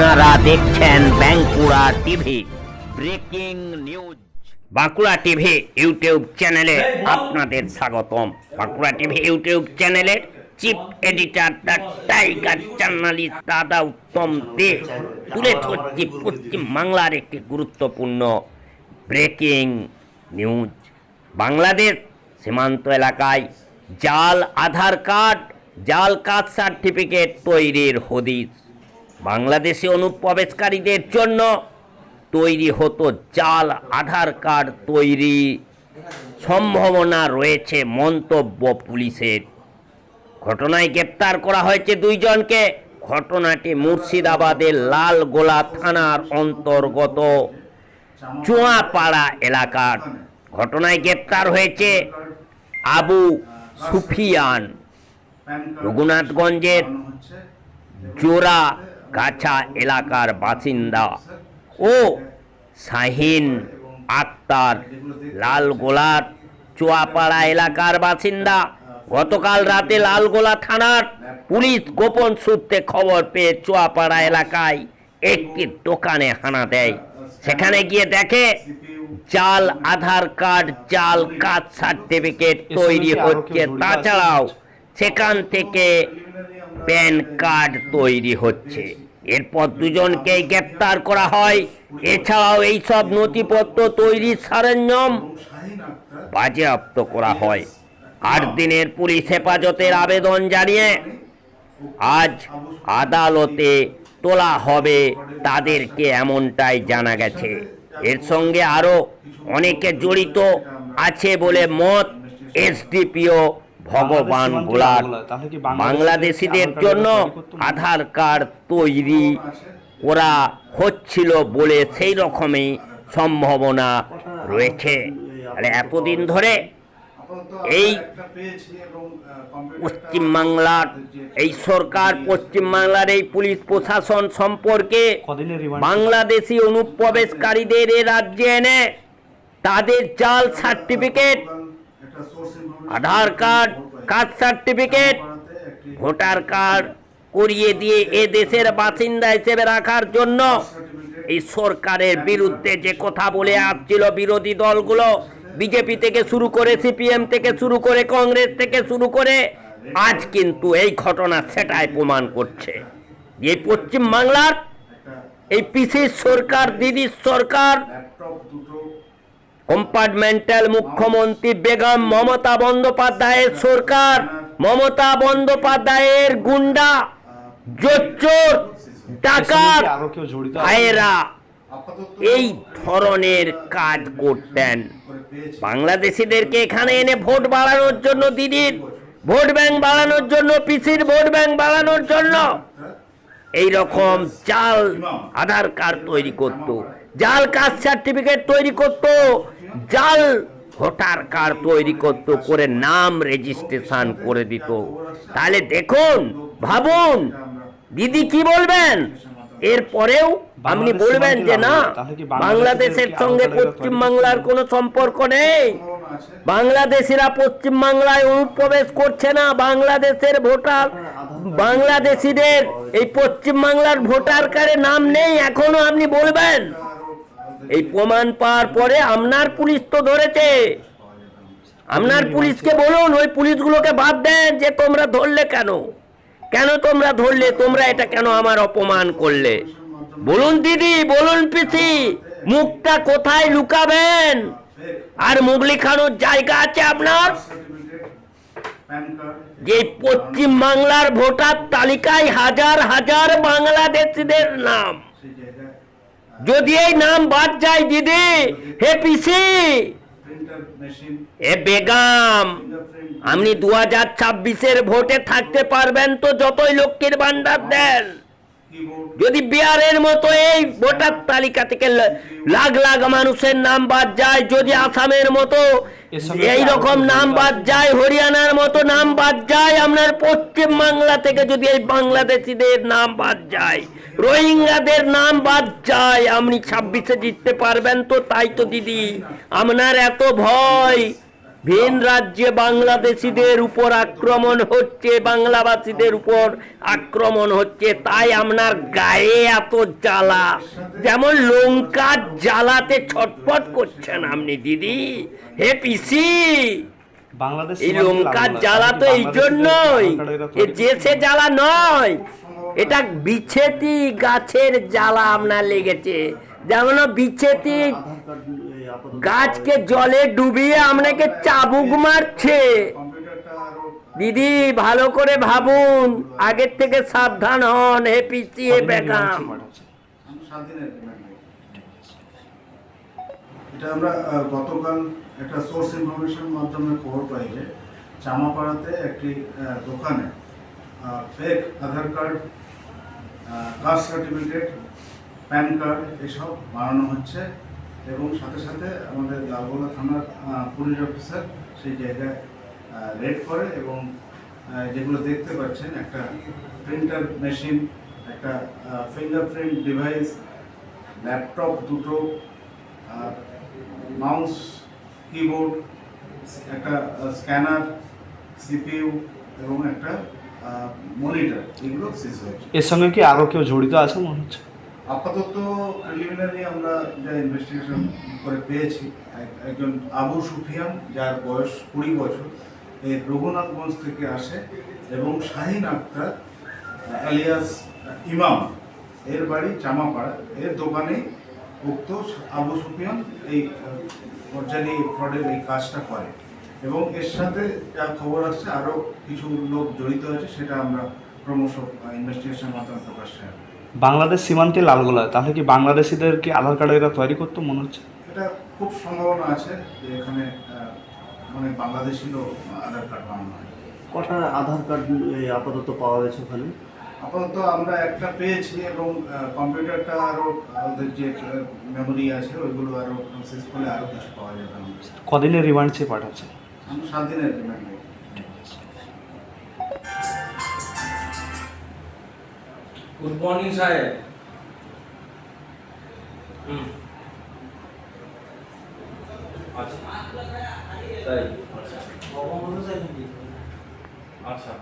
আপনারা দেখছেন Bankura TV, breaking news. Bankura TV YouTube চ্যানেলে আপনাদের স্বাগতম। বাঁকুড়া টিভি ইউটিউব চ্যানেলের chief editor the tiger journalist দাদা উত্তম দে তুলে ধরছি পশ্চিম বাংলার একটি গুরুত্বপূর্ণ ব্রেকিং নিউজ। বাংলাদেশ সীমান্ত এলাকায় জাল আধার কার্ড, জাল কাস্ট সার্টিফিকেট তৈরির হদিস। বাংলাদেশি অনুপ্রবেশকারীদের জন্য তৈরি হতো জাল, আধার কার্ড তৈরি সম্ভাবনা রয়েছে, মন্তব্য পুলিশের। ঘটনায় গ্রেপ্তার করা হয়েছে দুইজনকে। ঘটনাটি মুর্শিদাবাদের লালগোলা থানার অন্তর্গত চুয়াপাড়া এলাকার। ঘটনায় গ্রেপ্তার হয়েছে আবু সুফিয়ান। রঘুনাথগঞ্জের জোড়া গাছা এলাকার বাসিন্দা। ও শাহিন আক্তার লালগোলার চুয়াপাড়া এলাকার বাসিন্দা। গতকাল রাতে লালগোলা থানার পুলিশ গোপন সূত্রে খবর পেয়ে চুয়াপাড়া এলাকায় একটি দোকানে হানা দেয়। সেখানে গিয়ে দেখে, জাল, আধার কার্ড, জাল কাস্ট সার্টিফিকেট তৈরি হচ্ছে। তাছাড়াও সেখান থেকে প্যান কার্ড তৈরি হচ্ছে। এরপর দুজনকে গ্রেপ্তার করা হয়। এছাড়াও এইসব নথিপত্র তৈরির সরঞ্জাম বাজেয়াপ্ত করা হয়। আট দিনের পুলিশ হেফাজতের আবেদন জানিয়ে আজ আদালতে তোলা হবে তাদেরকে এমনটাই জানা গেছে। এর সঙ্গে আরও অনেকে জড়িত আছে বলে মত এসডিপিও ভগবান গোলার বাংলাদেশিদের জন্য আধার কার্ড তৈরি? করা হচ্ছিল বলে সেই রকমই সম্ভাবনা রয়েছে। তাহলে এতদিন ধরে এই পশ্চিমবাংলার এই সরকার পশ্চিমবাংলার এই পুলিশ প্রশাসন সম্পর্কে বাংলাদেশি অনুপ্রবেশকারীদের এ রাজ্যে এনে তাদের জাল certificate Aadhaar card, caste certificate, voter card করিয়ে দিয়ে এ দেশের বাসিন্দা হিসেবে রাখার জন্য এই সরকারের বিরুদ্ধে যে কথা বলে আসছিল বিরোধী দলগুলো, বিজেপি থেকে শুরু করে সিপিএম থেকে শুরু করে কংগ্রেস থেকে শুরু করে, আজ কিন্তু এই ঘটনা সেটাই প্রমাণ করছে। যে পশ্চিম বাংলার এই পিসির সরকার, দিদির সরকার কম্পার্টমেন্টাল মুখ্যমন্ত্রী বেগম মমতা বন্দ্যোপাধ্যায়ের সরকার, মমতা বন্দ্যোপাধ্যায়ের গুন্ডা, জোচ্চোর, ডাকাত? ভাইয়েরা, এই ধরনের কাজ করতেন বাংলাদেশিদেরকে এখানে এনে ভোট বাড়ানোর জন্য দিদির, ভোট ব্যাংক বাড়ানোর জন্য, পিসির ভোট ব্যাংক বাড়ানোর জন্য এই রকম জাল, আধার কার্ড তৈরি করত, জাল কাস্ট সার্টিফিকেট তৈরি করত জাল ভোটার কার্ড তৈরি করত করে নাম রেজিস্ট্রেশন করে দিত। তাহলে দেখুন ভাবুন দিদি কি বলবেন? এরপরেও আপনি বলবেন যে না বাংলাদেশের সঙ্গে পশ্চিম বাংলার কোনো সম্পর্ক নেই। বাংলাদেশিরা পশ্চিম বাংলায় অনুপ্রবেশ করছে না বাংলাদেশের ভোটার বাংলাদেশিদের এই পশ্চিম বাংলার ভোটার কার্ডে নাম নেই এখনও আপনি বলবেন। এই প্রমাণ পাওয়ার পরে আপনার পুলিশ তো ধরেছে। আপনার পুলিশকে বলুন ওই পুলিশগুলোকে বাদ দেন যে তোমরা ধরলে কেন? কেন তোমরা ধরলে? তোমরা এটা কেন আমার অপমান করলে? বলুন দিদি বলুন পিসি মুখটা কোথায় লুকাবেন? আর মুখ লিখানোর জায়গা আছে আপনার? যে পশ্চিম বাংলার ভোটার তালিকায় হাজার হাজার বাংলাদেশিদের নাম। যদি এই নাম বাদ যায় দিদি হে পিসি। এ বেগাম আপনি দু হাজার ছাব্বিশের ভোটে থাকতে পারবেন তো যতই লক্ষ্মীর ভান্ডার দেন। যদি বিহারের মতো এই ভোটার তালিকা থেকে লাখ লাখ মানুষের নাম বাদ যায় যদি আসামের মতো এই রকম নাম বাদ যায় হরিয়ানার মতো নাম বাদ যায় আপনার পশ্চিম বাংলা থেকে যদি এই বাংলাদেশিদের নাম বাদ যায়, রোহিঙ্গাদের নাম বাদ যায়, আপনি ছাব্বিশে জিততে পারবেন তো তাই তো দিদি, আপনার এত ভয়। ভিন রাজ্যে বাংলাদেশিদের উপর আক্রমণ হচ্ছে বাংলাভাষীদের উপর আক্রমণ হচ্ছে, তাই আপনার গায়ে এত জ্বালা। যেমন লঙ্কার জ্বালাতে ছটফট করছেন আপনি দিদি। হে পিসি! বাংলাদেশ এই লঙ্কার। জ্বালা তো এই জন্যই। আধার কার্ডের এরা এ তৈরি যে সে জ্বালা নয় এটা বিছেতি গাছের জ্বালা আপনার লেগেছে। যেমন আপাতত গাছকে জলে ডুবিয়ে আপনাকে চাবুক মারছে। দিদি ভালো করে ভাবুন আগের থেকে সাবধান হন হে পিসি হে বেগাম রিমান্ড পাঠাচ্ছে? আমি সাত দিনের রিমান্ড নেব। এটা আমরা গতকাল একটা সোর্স ইনফরমেশন মাধ্যমে খবর পাই যে চামাপাড়াতে একটি দোকানে fake Aadhaar card caste certificate pan card এসব বানানো হচ্ছে এবং সাথে সাথে আমাদের লালগোলা থানার পুলিশ অফিসার সেই জায়গায় রেড করে এবং যেগুলো দেখতে পাচ্ছেন একটা প্রিন্টার মেশিন একটা ফিঙ্গারপ্রিন্ট ডিভাইস ল্যাপটপ দুটো, আর মাউস কিবোর্ড একটা স্ক্যানার সিপিইউ এবং একটা মনিটর এগুলো সিজ হয়েছে এর সঙ্গে কি আরও কেউ জড়িত আছে মনে হচ্ছে? আপাতত প্রিলিমিনারি আমরা যা ইনভেস্টিগেশন করে পেয়েছি এক- একজন আবু সুফিয়ান যার বয়স কুড়ি বছর এই রঘুনাথগঞ্জ থেকে আসে এবং শাহিন আক্তার আলিয়াস ইমাম। এর বাড়ি জামাপাড়া। এর দোকানেই উক্ত আবু সুফিয়ান এই পর্যায়ে এই ফ্রডের এই কাজটা করে। এবং এর সাথে যা খবর আসছে আরও কিছু লোক জড়িত আছে সেটা আমরা ক্রমশ ইনভেস্টিগেশন মাধ্যমে প্রকাশ চাই বাংলাদেশ সীমান্তে লালগোলা তাহলে কি বাংলাদেশিদের কি আধার কার্ড এরা তৈরি করতো মনে হচ্ছে? এটা খুব সম্ভাবনা আছে যে এখানে অনেক বাংলাদেশিরও আধার কার্ড বানানো হয়। কটা আধার কার্ড এই আপাতত পাওয়া গেছে ওখানে? আপাতত আমরা একটা পেয়েছি এবং কম্পিউটারটা আরও ওদের যে মেমোরি আছে ওইগুলো আরও প্রসেস করলে আরও কিছু পাওয়া যাবে কদিনের রিমান্ড চেয়ে পাঠাচ্ছে? আমরা সাত দিনের রিমান্ড গুড মর্নিং সাহেব হুম। আচ্ছা। তাই। আচ্ছা।